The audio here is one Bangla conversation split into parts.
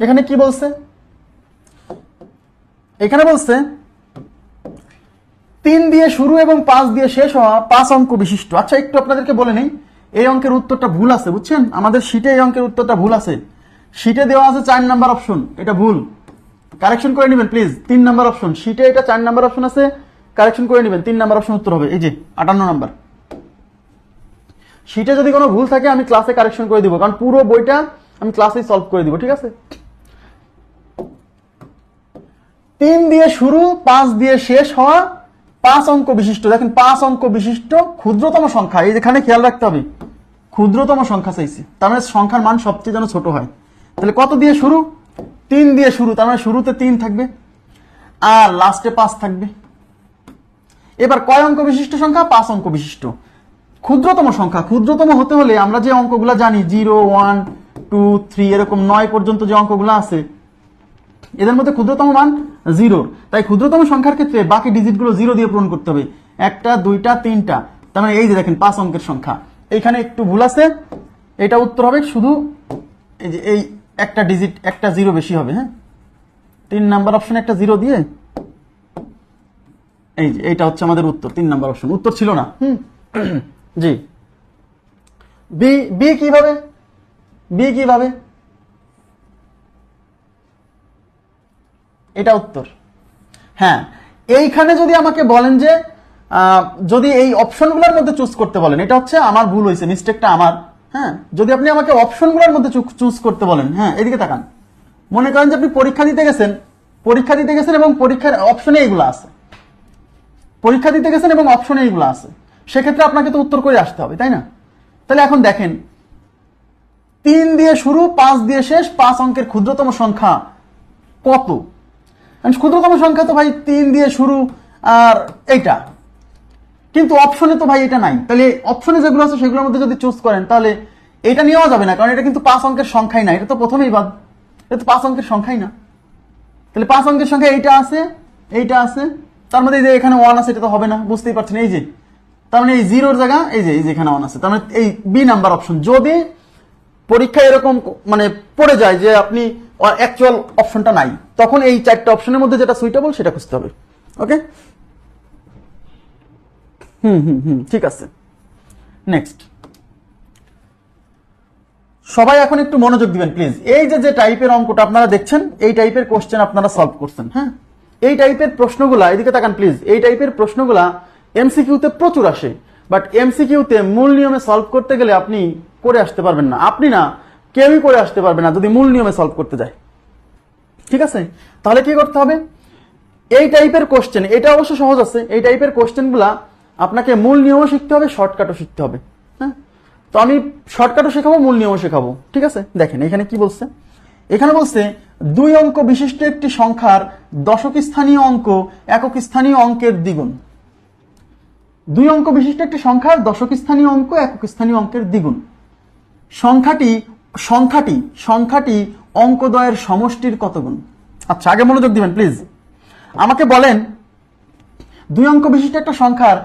এখানে কি বলছে? এখানে বলছে, তিন দিয়ে শুরু এবং পাঁচ দিয়ে শেষ হওয়া পাঁচ অঙ্ক বিশিষ্ট। আচ্ছা একটু আপনাদেরকে বলে নেই, এই অঙ্কের উত্তরটা ভুল আছে, বুঝছেন? আমাদের শীটে এই অঙ্কের উত্তরটা ভুল আছে। শীটে দেওয়া আছে চার নাম্বার অপশন এটা ভুল। কারেকশন করে নেবেন প্লিজ তিন নাম্বার অপশন শীটে এটা চার নাম্বার অপশন আছে কারেকশন করে নেবেন, তিন নাম্বার অপশন উত্তর হবে। এই যে, আটান্ন নাম্বার। শীটে যদি কোনো ভুল থাকে, আমি ক্লাসে কারেকশন করে দিব, কারণ পুরো বইটা আমি ক্লাসেই সলভ করে দিব, ঠিক আছে? তিন দিয়ে শুরু, পাঁচ দিয়ে শেষ হওয়া পাঁচ অঙ্ক বিশিষ্ট। দেখেন, পাঁচ অঙ্ক বিশিষ্ট ক্ষুদ্রতম সংখ্যা। এই যেখানে খেয়াল রাখতে হবে, ক্ষুদ্রতম সংখ্যা চাইছি। তার মানে সংখ্যার মান সবচেয়ে যেন ছোট হয়। তাহলে কত দিয়ে শুরু? তিন দিয়ে শুরু, তার মানে শুরুতে তিন থাকবে, আর লাস্টে পাঁচ থাকবে। এবার কয় অঙ্ক বিশিষ্ট সংখ্যা? পাঁচ অঙ্ক বিশিষ্ট। ক্ষুদ্রতম সংখ্যা। ক্ষুদ্রতম হতে হলে আমরা যে অঙ্কগুলো জানি, জিরো, ওয়ান, টু, থ্রি, এরকম নয় পর্যন্ত যে অঙ্কগুলো আছে এদের মধ্যে ক্ষুদ্রতম মান জিরো। তাই ক্ষুদ্রতম সংখ্যার ক্ষেত্রে বাকি ডিজিটগুলো জিরো দিয়ে পূরণ করতে হবে। একটা, দুইটা, তিনটা। তার মানে এই যে দেখেন, পাঁচ অঙ্কের সংখ্যা। এইখানে একটু ভুল আছে। এটা উত্তর হবে শুধু এই যে এই একটা ডিজিট একটা জিরো বেশি হবে হ্যাঁ? তিন নাম্বার অপশনে একটা জিরো দিয়ে? এই যে, এইটা হচ্ছে আমাদের উত্তর, তিন নাম্বার অপশন উত্তর ছিল না, হুম? জি। বি বি কীভাবে? বি কীভাবে? এটা উত্তর। হ্যাঁ এইখানে যদি আমাকে বলেন যে যদি এই অপশনগুলোর মধ্যে চুজ করতে বলেন, এটা হচ্ছে আমার ভুল হয়েছে মিস্টেকটা আমার হ্যাঁ? যদি আপনি আমাকে অপশনগুলোর মধ্যে চুজ করতে বলেন হ্যাঁ এদিকে তাকান। মনে করেন যে আপনি পরীক্ষা দিতে গেছেন, পরীক্ষা দিতে গেছেন এবং পরীক্ষার অপশনে এইগুলো আছে। পরীক্ষা দিতে গেছেন এবং অপশনে এইগুলো আছে। সেক্ষেত্রে আপনাকে তো উত্তর করে আসতে হবে, তাই না? তাহলে এখন দেখেন, তিন দিয়ে শুরু, পাঁচ দিয়ে শেষ, পাঁচ অঙ্কের ক্ষুদ্রতম সংখ্যা কত? ক্ষুদ্রতম সংখ্যা তো ভাই তিন দিয়ে শুরু, আর এইটা। কিন্তু অপশনে তো ভাই এটা নাই। তাহলে অপশনে যেগুলো আছে সেগুলোর মধ্যে যদি চুজ করেন, তাহলে এটা নেওয়া যাবে না, কারণ এটা কিন্তু পাঁচ অঙ্কের সংখ্যাই না। এটা তো প্রথমেই বাদ। এটা তো পাঁচ অঙ্কের সংখ্যাই না। তাহলে পাঁচ অঙ্কের সংখ্যা এইটা আছে এইটা আছে। তার মধ্যে এই যে এখানে ওয়ান আছে, এটা তো হবে না, বুঝতেই পারছেন, এই যে। তার মানে এই জিরোর জায়গা, এই যে এই যে এখানে ওয়ান আছে। তার মানে এই বি নাম্বার অপশন যদি পরীক্ষায় এরকম মানে পড়ে যায় যে আপনি অ্যাকচুয়াল অপশনটা নাই। তখন এই চারটা অপশনের মধ্যে যেটা সুইটেবল সেটা খুঁজতে হবে। ওকে হুম হুম হুম, ঠিক আছে। নেক্সট সবাই এখন একটু মনোযোগ দিবেন প্লিজ এই যে যে টাইপের অঙ্কটা আপনারা দেখছেন, এই টাইপের কোশ্চেন আপনারা সলভ করছেন হ্যাঁ? এই টাইপের প্রশ্নগুলা, এদিকে তাকান প্লিজ এই টাইপের প্রশ্নগুলা এমসিকিউতে প্রচুর আসে। বাট এমসিকিউতে মূল নিয়মে সলভ করতে গেলে আপনি করে আসতে পারবেন না। আপনি না কেউই করে আসতে পারবে না যদি মূল নিয়মে সলভ করতে যায়। ঠিক আছে? তাহলে কি করতে হবে? এই টাইপের কোশ্চেন এটা অবশ্য সহজ আছে, এই টাইপের কোশ্চেনগুলা আপনাকে মূল নিয়মও শিখতে হবে শর্টকাটও শিখতে হবে হ্যাঁ? তো আমি শর্টকাটও শেখাবো, মূল নিয়মও শেখাবো, ঠিক আছে? দেখেন, এখানে কি বলছে? এখানে বলছে, দুই অঙ্ক বিশিষ্ট একটি সংখ্যার দশক স্থানীয় অঙ্ক, একক স্থানীয় অঙ্কের দ্বিগুণ। দুই অঙ্ক বিশিষ্ট একটি সংখ্যার দশক স্থানীয় অঙ্ক, একক স্থানীয় অঙ্কের দ্বিগুণ। সংখ্যাটি সংখ্যাটি সংখ্যাটি অঙ্কদয়ের সমষ্টির কত গুণ? আচ্ছা আগে মনোযোগ দিবেন প্লিজ আমাকে বলেন, দুই অঙ্ক বিশিষ্ট একটা সংখ্যার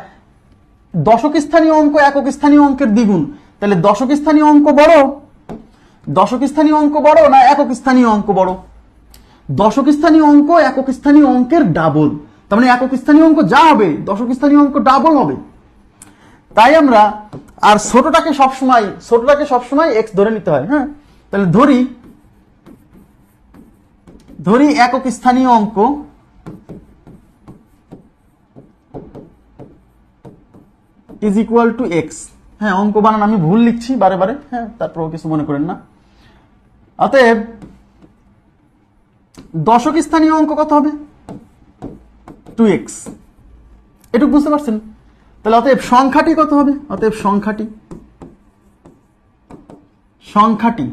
দশক স্থানীয় অঙ্ক একক স্থানীয় অঙ্কের দ্বিগুণ। তাহলে দশক স্থানীয় অঙ্ক বড় দশক স্থানীয় অঙ্ক বড় না একক স্থানীয় অঙ্ক বড়? দশক স্থানীয় অঙ্ক একক স্থানীয় অঙ্কের ডাবল। তার মানে একক স্থানীয় অঙ্ক যা হবে দশক স্থানীয় অঙ্ক ডাবল হবে। তাই আমরা আর ছোটটাকে সবসময় ছোটটাকে সবসময় এক্স ধরে নিতে হয় হ্যাঁ? তাহলে ধরি ধরি একক স্থানীয় অঙ্ক। ইজ ইকুয়াল টু এক্স হ্যাঁ অঙ্ক বানান, আমি ভুল লিখছি বারে বারে হ্যাঁ তারপরেও কিছু মনে করেন না। অতএব, দশক স্থানীয় অঙ্ক কত হবে? টু এক্স এটুকু বুঝতে পারছেন? তাহলে অতএব সংখ্যাটি কত হবে? অতএব সংখ্যাটি সংখ্যাটি।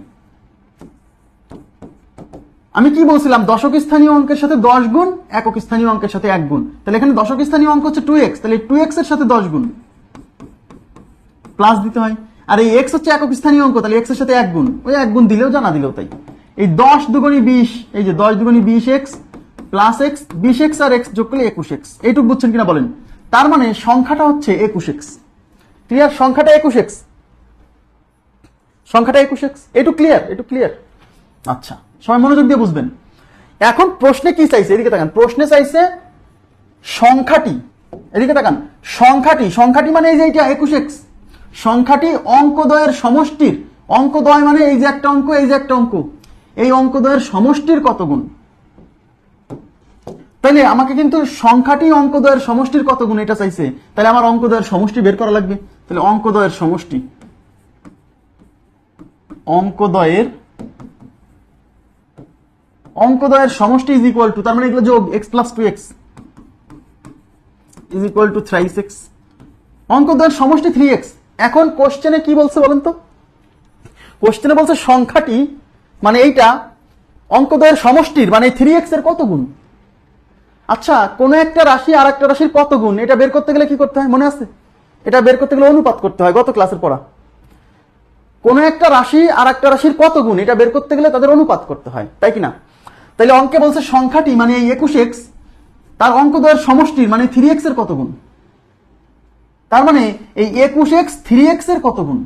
আমি কি বলছিলাম? দশক স্থানীয় অঙ্কের সাথে দশ গুণ একক স্থানীয় অঙ্কের সাথে এক গুণ। তাহলে এখানে দশক স্থানীয় অঙ্ক হচ্ছে টু এক্স তাহলে টু এক্সের সাথে দশ গুণ। প্লাস দিতে হয়। আর এই এক্স হচ্ছে একক স্থানীয় অঙ্ক, তাহলে এক্সের সাথে এক গুণ। ওই এক গুণ দিলেও জানা দিলেও তাই। এই দশ দুগুণি বিশ, এই যে দশ দুগুণি বিশ এক্স প্লাস এক্স বিশ এক্স আর এক্স যোগ করলে একুশ এক্স এইটুকু বুঝছেন কিনা বলেন? তার মানে সংখ্যাটা হচ্ছে একুশ এক্স। ক্লিয়ার? সংখ্যাটা একুশ এক্স। সংখ্যাটা একুশ এক্স। এটু ক্লিয়ার এটু ক্লিয়ার। আচ্ছা সবাই মনোযোগ দিয়ে বুঝবেন। এখন প্রশ্নে কি চাইছে? এদিকে তাকান। প্রশ্নে চাইছে সংখ্যাটি। এদিকে তাকান। সংখ্যাটি। সংখ্যাটি মানে এই যে এটা একুশ এক্স। সংখ্যাটি অঙ্কদ্বয়ের সমষ্টির। অঙ্কদ্বয় মানে এই যে একটা অঙ্ক, এই যে একটা অঙ্ক। এই অঙ্কদ্বয়ের সমষ্টির কত গুণ? তাইলে আমাকে কিন্তু সংখ্যাটি অঙ্কদ্বয়ের সমষ্টির কত গুণ এটা চাইছে? তাহলে আমার অঙ্কদ্বয়ের সমষ্টি বের করা লাগবে। তাহলে অঙ্কদ্বয়ের সমষ্টি। অঙ্কদ্বয়ের অঙ্কদ্বয়ের সমষ্টি ইজ ইকুয়াল টু তার মানে এগুলো যোগ x plus two x is equal to thrice x অঙ্কদ্বয়ের সমষ্টি থ্রি এক্স এখন কোশ্চেনে কি বলছে বলেন তো? কোশ্চেনে বলছে সংখ্যাটি মানে এইটা, অঙ্কদ্বয়ের সমষ্টির মানে থ্রি এক্সের কত গুণ? আচ্ছা কোন একটা রাশি আর একটা রাশির কত গুণ? এটা বের করতে গেলে কি করতে হয়? মনে আছে? এটা বের করতে গেলে অনুপাত করতে হয়। গত ক্লাসের পড়া। কোন একটা রাশি আর একটা রাশির কত গুণ? এটা বের করতে গেলে তাদের অনুপাত করতে হয়। তাই কি না? তাহলে অঙ্কে বলছে সংখ্যাটি মানে এই একুশ এক্স, তার অঙ্কদ্বয়ের সমষ্টির মানে থ্রি এক্সের কত গুণ? তার মানে এই একুশ এক্স থ্রি এক্সের কত গুণ?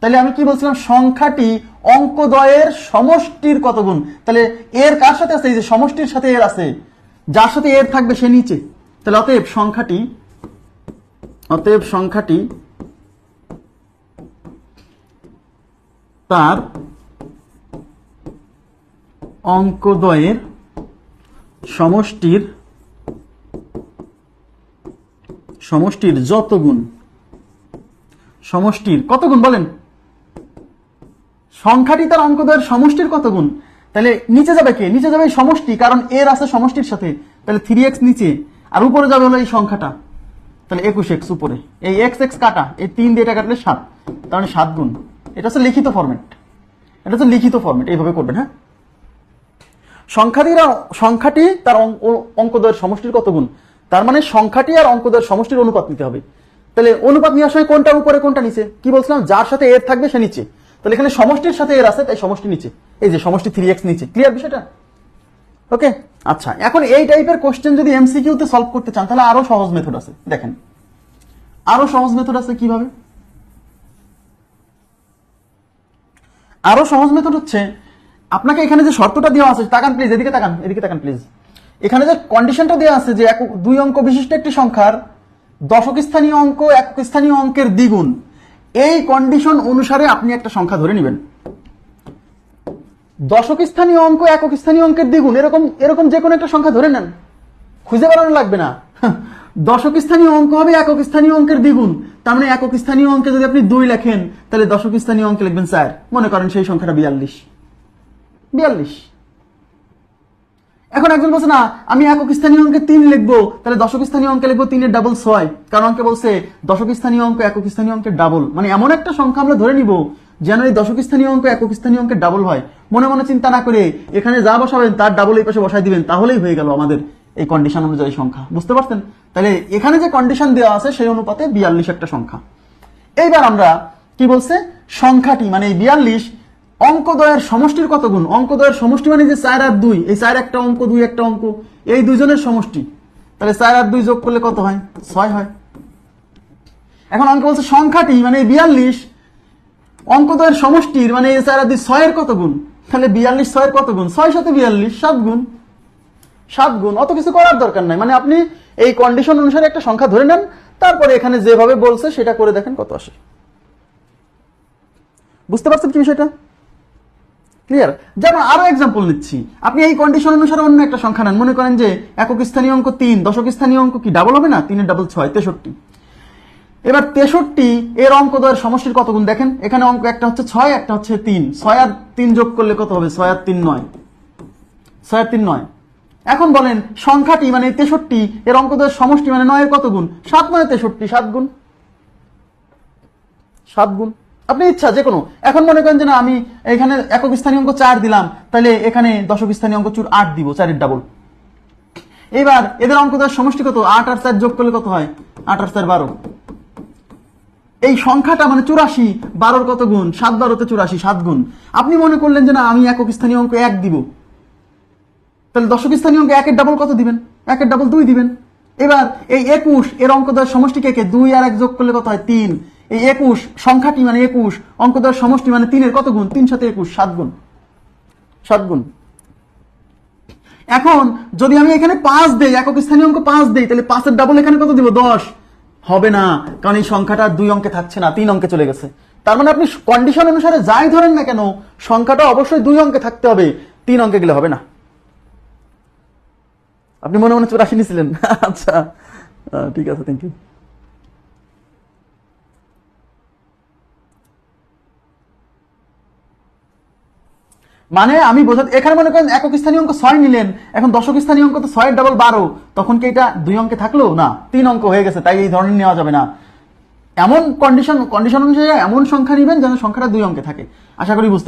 তাহলে আমি কি বলছিলাম? সংখ্যাটি অঙ্কদ্বয়ের সমষ্টির কত গুণ? তাহলে এর কার সাথে আছে? এই যে সমষ্টির সাথে এর আছে। যার সাথে এর থাকবে সে নিচে। তাহলে অতএব সংখ্যাটি অতএব সংখ্যাটি তার অঙ্কদ্বয়ের সমষ্টির সমষ্টির যত গুণ, সমষ্টির কত গুণ বলেন? সংখ্যাটি তার অঙ্কদ্বয়ের সমষ্টির কত গুণ? তাহলে নিচে যাবে কে? নিচে যাবে সমষ্টি, কারণ এর আছে সমষ্টির সাথে। তাহলে থ্রি এক্স নিচে, আর উপরে যাবে হলো এই সংখ্যাটা। তাহলে একুশ এক্স উপরে। এই এক্স এক্স কাটা, এই তিন দিয়ে কাটলে সাত। তার মানে সাত গুণ। এটা হচ্ছে লিখিত ফরম্যাট এটা হচ্ছে লিখিত ফর্মেট এইভাবে করবেন হ্যাঁ? সংখ্যাটির সংখ্যাটি তার অঙ্ক- ও- অঙ্কদ্বয়ের সমষ্টির কত গুণ? তার মানে সংখ্যাটি আর অঙ্কদ্বয়ের সমষ্টির অনুপাত নিতে হবে। তাহলে অনুপাত নেওয়ার সময় কোনটা উপরে, কোনটা নিচে? কি বলছিলাম? যার সাথে এর থাকবে সে নিচে। তাহলে এখানে সমষ্টির সাথে এর আছে, তাই সমষ্টি নিচে। এই যে সমষ্টি থ্রি এক্স নিচে। ক্লিয়ার বিষয়টা? ওকে আচ্ছা এখন এই টাইপের কোশ্চেন যদি এমসিকিউতে সলভ করতে চান, তাহলে আরও সহজ মেথড আছে। দেখেন, আরও সহজ মেথড আছে কীভাবে? আরও সহজ মেথড হচ্ছে, আপনাকে এখানে যে শর্তটা দেওয়া আছে, তাকান প্লিজ এদিকে তাকান এদিকে তাকান প্লিজ এখানে যে কন্ডিশনটা দেওয়া আছে যে এক দুই অঙ্ক বিশিষ্ট একটি সংখ্যার দশক স্থানীয় অঙ্ক, একক স্থানীয় অঙ্কের দ্বিগুণ এই কন্ডিশন অনুসারে আপনি একটা সংখ্যা ধরে নেবেন। দশক স্থানীয় অঙ্ক একক স্থানীয় অঙ্কের দ্বিগুণ, এরকম এরকম যে কোনো একটা সংখ্যা ধরে নেন। খুঁজে বেড়ানো লাগবে না। দশক স্থানীয় অঙ্ক হবে একক স্থানীয় অঙ্কের দ্বিগুণ। তার মানে একক স্থানীয় অঙ্কে যদি আপনি দুই লেখেন, তাহলে দশক স্থানীয় অঙ্কে লিখবেন চার মনে করেন সেই সংখ্যাটা বিয়াল্লিশ। বিয়াল্লিশ। এখন একজন বলছে, না, আমি একক স্থানীয় অঙ্কে তিন লিখব। তাহলে দশক স্থানীয় অঙ্কে লিখব তিনের ডাবল ছয়। কারণ অঙ্কে বলছে, দশক স্থানীয় অঙ্ক, একক স্থানীয় অঙ্কের ডাবল মানে এমন একটা সংখ্যা আমরা ধরে নিব, যেন এই দশক স্থানীয় অঙ্ক, একক স্থানীয় অঙ্কের ডাবল হয়। মনে মনে চিন্তা না করে এখানে যা বসাবেন, তার ডাবল এই পাশে বসাই দিবেন, তাহলেই হয়ে গেল আমাদের এই কন্ডিশন অনুযায়ী সংখ্যা। বুঝতে পারছেন? তাহলে এখানে যে কন্ডিশন দেওয়া আছে, সেই অনুপাতে বিয়াল্লিশ একটা সংখ্যা। এইবার আমরা কি বলছে? সংখ্যাটি মানে এই বিয়াল্লিশ অঙ্কদ্বয়ের সমষ্টির কত গুণ? অঙ্কদ্বয়ের সমষ্টি মানে যে চার আর দুই। এই চার একটা অঙ্ক, দুই একটা অঙ্ক। এই দুইজনের সমষ্টি। তাহলে চার আর দুই যোগ করলে কত হয়? ছয় হয়। এখন অঙ্ক বলছে সংখ্যাটি মানে বিয়াল্লিশ অঙ্কদয়ের সমষ্টির মানে এই চার আর দুই ছয়ের কত গুণ? তাহলে বিয়াল্লিশ ছয়ের কত গুণ? ছয় সাথে বিয়াল্লিশ, সাত গুণ। সাত গুণ। অত কিছু করার দরকার নাই। মানে আপনি এই কন্ডিশন অনুসারে একটা সংখ্যা ধরে নেন, তারপরে এখানে যেভাবে বলছে সেটা করে দেখেন কত আসে। বুঝতে পারছেন কি বিষয়টা? ক্লিয়ার যেমন আরও এক্সাম্পল নিচ্ছি। আপনি এই কন্ডিশন অনুসারে অন্য একটা সংখ্যা নেন। মনে করেন যে একক স্থানীয় অঙ্ক তিন, দশক স্থানীয় অঙ্ক কি ডাবল হবে না? তিনের ডাবল ছয়, তেষট্টি। এবার তেষট্টি, এর অঙ্ক দয়ের সমষ্টির কত গুণ দেখেন? এখানে অঙ্ক একটা হচ্ছে ছয়, একটা হচ্ছে তিন। ছয় আর তিন যোগ করলে কত হবে? ছয় আর তিন নয়। ছয় আর তিন নয়। এখন বলেন, সংখ্যাটি মানে তেষট্টি, এর অঙ্কদের সমষ্টি মানে নয়ের কত গুণ? সাত নয় তেষট্টি, সাত গুণ। সাত গুণ। আপনি ইচ্ছা, যে কোনো। এখন মনে করেন যে না, আমি এখানে একক স্থানীয় অঙ্ক চার দিলাম, তাহলে এখানে দশক স্থানীয় অঙ্ক চুর আট দিব, চারের ডাবল এবার এদের অঙ্কদের সমষ্টি কত? আট আর চার যোগ করলে কত হয়? আট আর চার বারো। এই সংখ্যাটা মানে চুরাশি, বারোর কত গুণ? সাত বারোতে চুরাশি, সাত গুণ। আপনি মনে করলেন যে না, আমি একক স্থানীয় অঙ্ক এক দিব। তাহলে দশক স্থানীয় অঙ্ক একের ডাবল কত দিবেন? একের ডাবল দুই দিবেন। এবার এই একুশ, এর অঙ্কদয়ের সমষ্টি কে কে? দুই আর এক যোগ করলে কত হয়? তিন। এই একুশ সংখ্যাটি মানে একুশ অঙ্কদয়ের সমষ্টি মানে তিনের কত গুণ? তিন সাথে একুশ, সাত গুণ। সাত গুণ। এখন যদি আমি এখানে পাঁচ দেই, একক স্থানীয় অঙ্ক পাঁচ দেই, তাহলে পাঁচের ডাবল এখানে কত দিব? দশ। হবে না, কারণ এই সংখ্যাটা দুই অঙ্কে থাকছে না, তিন অঙ্কে চলে গেছে। তার মানে আপনি কন্ডিশন অনুসারে যাই ধরেন না কেন, সংখ্যাটা অবশ্যই দুই অঙ্কে থাকতে হবে, তিন অঙ্কে গেলে হবে না। আপনি মনে মনে চুরাশি নিছিলেন? আচ্ছা। ঠিক আছে থ্যাংক ইউ মানে আমি বোঝাতে এখানে মনে করেন একক স্থানীয় অঙ্ক ছয় নিলেন, এখন দশক স্থানীয় অঙ্ক তো ছয়ের ডাবল বারো। তখন কি এটা দুই অঙ্কে থাকল? না, তিন অঙ্ক হয়ে গেছে, তাই এই ধরনের নেওয়া যাবে না। এমন কন্ডিশন কন্ডিশন অনুযায়ী এমন সংখ্যা নেবেন যেন সংখ্যাটা দুই অঙ্কে থাকে। আশা করি বুঝতে